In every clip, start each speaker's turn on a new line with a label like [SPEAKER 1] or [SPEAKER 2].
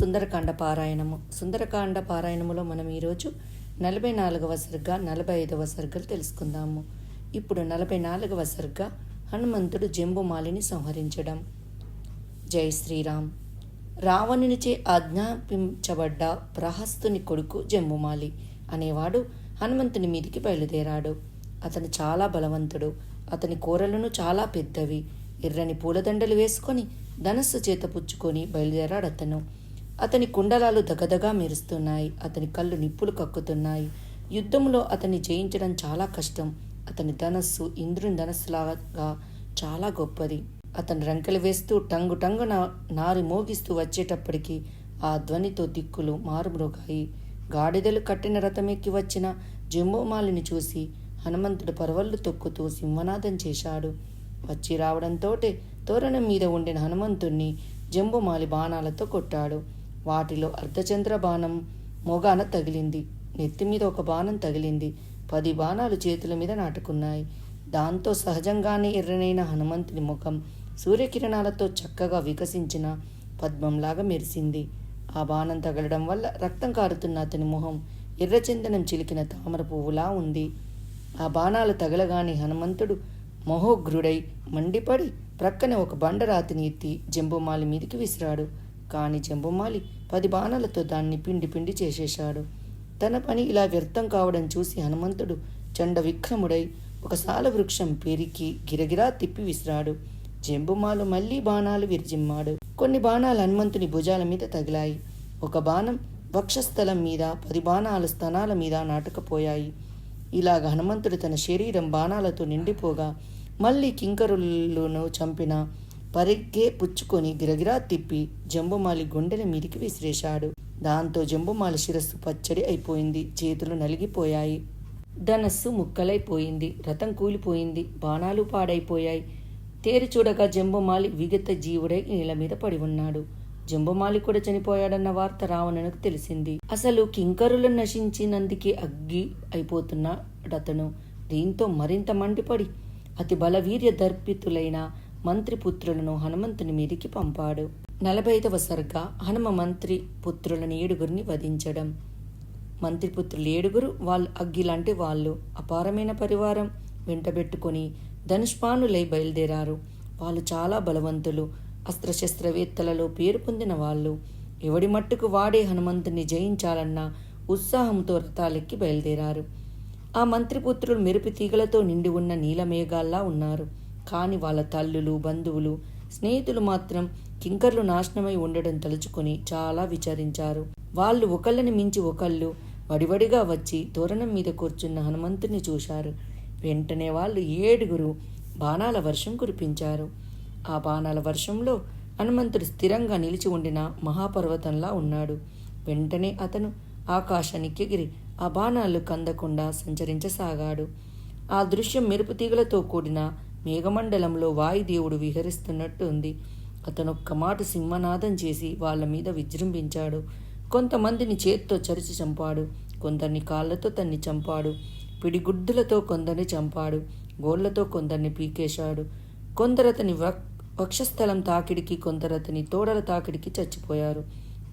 [SPEAKER 1] సుందరకాండ పారాయణము. సుందరకాండ పారాయణములో మనం ఈరోజు నలభై నాలుగవ సర్గ నలభై ఐదవ సర్గలు తెలుసుకుందాము. ఇప్పుడు నలభై నాలుగవ సర్గ హనుమంతుడు జంబుమాలిని సంహరించడం. జై శ్రీరామ్. రావణునిచే ఆజ్ఞాపించబడ్డ ప్రహస్తుని కొడుకు జంబుమాలి అనేవాడు హనుమంతుని మీదికి బయలుదేరాడు. అతను చాలా బలవంతుడు. అతని కూరలను చాలా పెద్దవి. ఎర్రని పూలదండలు వేసుకొని ధనస్సు చేత పుచ్చుకొని బయలుదేరాడు అతను అతని కుండలాలు దగదగా మెరుస్తున్నాయి అతని కళ్ళు నిప్పులు కక్కుతున్నాయి. యుద్ధంలో అతన్ని జయించడం చాలా కష్టం. అతని ధనస్సు ఇంద్రుని ధనస్సులాగా చాలా గొప్పది. అతను రంకెలు వేస్తూ టంగు టంగున నారి మోగిస్తూ వచ్చేటప్పటికి ఆ ధ్వనితో దిక్కులు మారుమ్రోగాయి. గాడిదలు కట్టిన రథమెక్కి వచ్చిన జంబోమాలిని చూసి హనుమంతుడు పరవళ్ళు తొక్కుతూ సింహనాదం చేశాడు. వచ్చి రావడంతోటే తోరణం మీద ఉండిన హనుమంతుణ్ణి జంబుమాలి బాణాలతో కొట్టాడు. వాటిలో అర్ధచంద్ర బాణం మొగాన తగిలింది. నెత్తి మీద ఒక బాణం తగిలింది. పది బాణాలు చేతుల మీద నాటుకున్నాయి. దాంతో సహజంగానే ఎర్రనైన హనుమంతుని ముఖం సూర్యకిరణాలతో చక్కగా వికసించిన పద్మంలాగా మెరిసింది. ఆ బాణం తగలడం వల్ల రక్తం కారుతున్న అతని మొహం ఎర్రచందనం చిలికిన తామర పువ్వులా ఉంది. ఆ బాణాలు తగలగానే హనుమంతుడు మహోగ్రుడై మండిపడి ప్రక్కనే ఒక బండరాతిని ఎత్తి జంబుమాలి మీదికి విసిరాడు. కాని జంబుమాలి పది బాణాలతో దాన్ని పిండి పిండి చేసేశాడు. తన పని ఇలా వ్యర్థం కావడం చూసి హనుమంతుడు చండ విక్రముడై ఒక సాల వృక్షం పెరికి గిరగిరా తిప్పి విసిరాడు. జంబుమాలు మళ్ళీ బాణాలు విరిజిమ్మాడు. కొన్ని బాణాలు హనుమంతుని భుజాల మీద తగిలాయి. ఒక బాణం వక్షస్థలం మీద పది బాణాలు స్తనాల మీద నాటుకపోయాయి. ఇలాగ హనుమంతుడు తన శరీరం బాణాలతో నిండిపోగా మళ్ళీ కింకరులను చంపిన పరిగ్గే పుచ్చుకొని గిరగిరా తిప్పి జంబుమాలి గుండెల మీదికి విసిరేశాడు. దాంతో జంబుమాలి శిరస్సు పచ్చడి అయిపోయింది. చేతులు నలిగిపోయాయి. ధనస్సు ముక్కలైపోయింది. రథం కూలిపోయింది. బాణాలు పాడైపోయాయి. తేరి చూడగా జంబుమాలి విగత జీవుడై నేల మీద పడి ఉన్నాడు. జంబుమాలి కూడా చనిపోయాడన్న వార్త రావణునికి తెలిసింది. అసలు కింకరులు నశించినందుకే అగ్గి అయిపోతున్నాడతను దీంతో మరింత మండిపడి అతి బలవీర్య దర్పితులైన మంత్రిపుత్రులను హనుమంతుని మీదికి పంపాడు. నలభై ఐదవ సర్గ హనుమ మంత్రి పుత్రులను ఏడుగురిని వధించడం. మంత్రిపుత్రులు ఏడుగురు వాళ్ళు అగ్గిలాంటి వాళ్ళు. అపారమైన పరివారం వెంటబెట్టుకొని ధనుష్పానులై బయలుదేరారు. వాళ్ళు చాలా బలవంతులు అస్త్రశస్త్రవేత్తలలో పేరు పొందిన వాళ్ళు. ఎవడి మట్టుకు వాడే హనుమంతుని జయించాలన్న ఉత్సాహంతో రథాలెక్కి బయలుదేరారు. ఆ మంత్రిపుత్రులు మెరుపు తీగలతో నిండి ఉన్న నీలమేఘాల్లా ఉన్నారు. కానీ వాళ్ళ తల్లులు బంధువులు స్నేహితులు మాత్రం కింకర్లు నాశనమై ఉండడం తలుచుకొని చాలా విచారించారు. వాళ్ళు ఒకళ్ళని మించి ఒకళ్ళు వడివడిగా వచ్చి తోరణం మీద కూర్చున్న హనుమంతుని చూశారు. వెంటనే వాళ్ళు ఏడుగురు బాణాల వర్షం కురిపించారు. ఆ బాణాల వర్షంలో హనుమంతుడు స్థిరంగా నిలిచి ఉండిన మహాపర్వతంలా ఉన్నాడు. వెంటనే అతను ఆకాశానికి ఎగిరి ఆ బాణాలు కందకుండా సంచరించసాగాడు. ఆ దృశ్యం మెరుపు తీగలతో కూడిన మేఘమండలంలో వాయుదేవుడు విహరిస్తున్నట్టు ఉంది. అతను ఒక్క మాట సింహనాదం చేసి వాళ్ళ మీద విజృంభించాడు. కొంతమందిని చేత్తో చరిచి చంపాడు. కొందరిని కాళ్ళతో తన్ని చంపాడు. పిడిగుడ్డులతో కొందరిని చంపాడు. గోళ్ళతో కొందరిని పీకేశాడు. కొందరతని వక్షస్థలం తాకిడికి కొందరతని తోడల తాకిడికి చచ్చిపోయారు.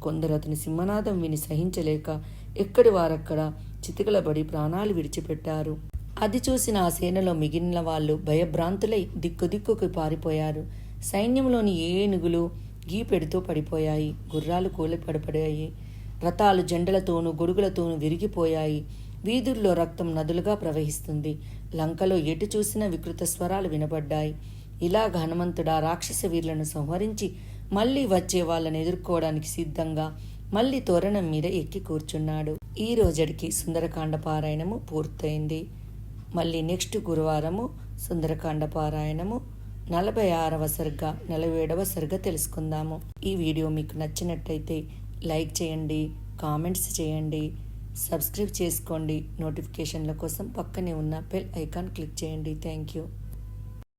[SPEAKER 1] కొందరతని సింహనాదం విని సహించలేక ఎక్కడి వారక్కడ చితికలబడి ప్రాణాలు విడిచిపెట్టారు. అది చూసిన ఆ సేనలో మిగిలిన వాళ్ళు భయభ్రాంతులై దిక్కు దిక్కుకు పారిపోయారు. సైన్యంలోని ఏనుగులు గీపెడుతూ పడిపోయాయి. గుర్రాలు కూలిపడిపడాయి రథాలు జెండలతోనూ గొడుగులతోనూ విరిగిపోయాయి. వీధుల్లో రక్తం నదులుగా ప్రవహిస్తుంది. లంకలో ఎటు చూసినా వికృత స్వరాలు వినబడ్డాయి. ఇలా హనుమంతుడా రాక్షస వీరులను సంహరించి మళ్ళీ వచ్చే వాళ్ళని ఎదుర్కోవడానికి సిద్ధంగా మళ్ళీ తోరణం మీద ఎక్కి కూర్చున్నాడు. ఈ రోజడికి సుందరకాండ పారాయణము పూర్తయింది. మళ్ళీ నెక్స్ట్ గురువారము సుందరకాండ పారాయణము. నలభై ఆరవ సరిగ్గా నలభై ఏడవ సరిగ్గా తెలుసుకుందాము. ఈ వీడియో మీకు నచ్చినట్టయితే లైక్ చేయండి కామెంట్స్ చేయండి సబ్స్క్రైబ్ చేసుకోండి. నోటిఫికేషన్ల కోసం పక్కనే ఉన్న బెల్ ఐకాన్ క్లిక్ చేయండి. Thank you.